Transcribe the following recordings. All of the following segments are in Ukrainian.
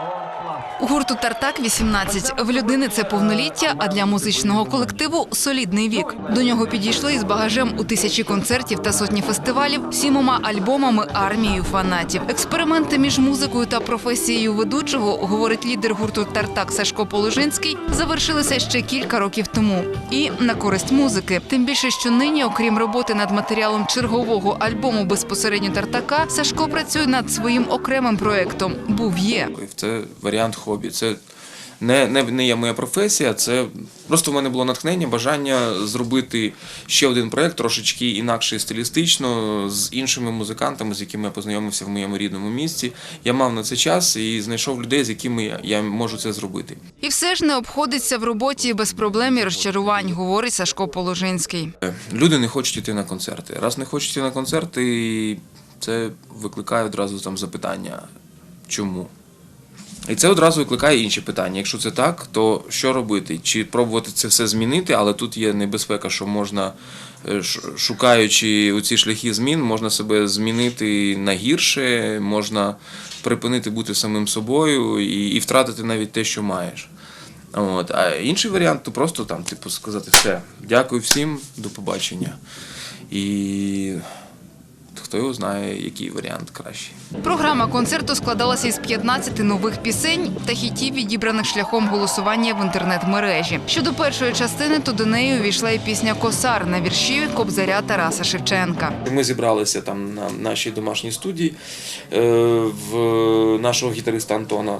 У гурту Тартак 18. В людини це повноліття, а для музичного колективу солідний вік. До нього підійшли із багажем у тисячі концертів та сотні фестивалів, сімома альбомами, армією фанатів. Експерименти між музикою та професією ведучого, говорить лідер гурту Тартак Сашко Положинський, завершилися ще кілька років тому. І на користь музики. Тим більше, що нині, окрім роботи над матеріалом чергового альбому безпосередньо Тартака, Сашко працює над своїм окремим проектом Був є. Варіант хобі. Це не, не, не є моя професія, це просто в мене було натхнення, бажання зробити ще один проєкт, трошечки інакше стилістично, з іншими музикантами, з якими я познайомився в моєму рідному місті. Я мав на це час і знайшов людей, з якими я, я можу це зробити. І все ж не обходиться в роботі без проблем і розчарувань, говорить Сашко Положинський. Люди не хочуть йти на концерти. Раз не хочуть йти на концерти, це викликає одразу там запитання, чому? І це одразу викликає інші питання. Якщо це так, то що робити? Чи пробувати це все змінити, але тут є небезпека, що можна, е, шукаючи оці шляхи змін, можна себе змінити на гірше, можна припинити бути самим собою і, і втратити навіть те, що маєш. От. А інший варіант то просто там, типу, сказати все, дякую всім, до побачення. І хто його знає, який варіант кращий. Програма концерту складалася із 15 нових пісень та хітів, відібраних шляхом голосування в інтернет-мережі. Щодо першої частини, то до неї увійшла і пісня Косар на вірші Кобзаря Тараса Шевченка. Ми зібралися там на нашій домашній студії е, в нашого гітариста Антона.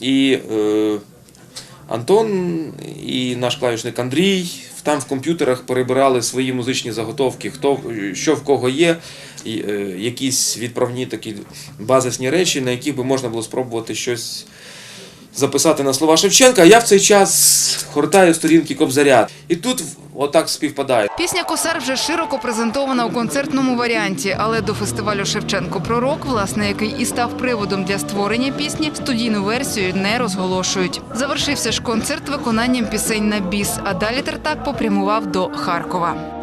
І е, Антон і наш клавішник Андрій там в комп'ютерах перебирали свої музичні заготовки, хто що в кого є, е, якісь відправні такі базисні речі, на яких би можна було спробувати щось записати на слова Шевченка. А я в цей час гортаю сторінки Кобзаря. І тут отак співпадає. Пісня Косар вже широко презентована у концертному варіанті, але до фестивалю Шевченко Пророк, власне, який і став приводом для створення пісні, студійну версію не розголошують. Завершився ж концерт виконанням пісень на біс, а далі Тартак попрямував до Харкова.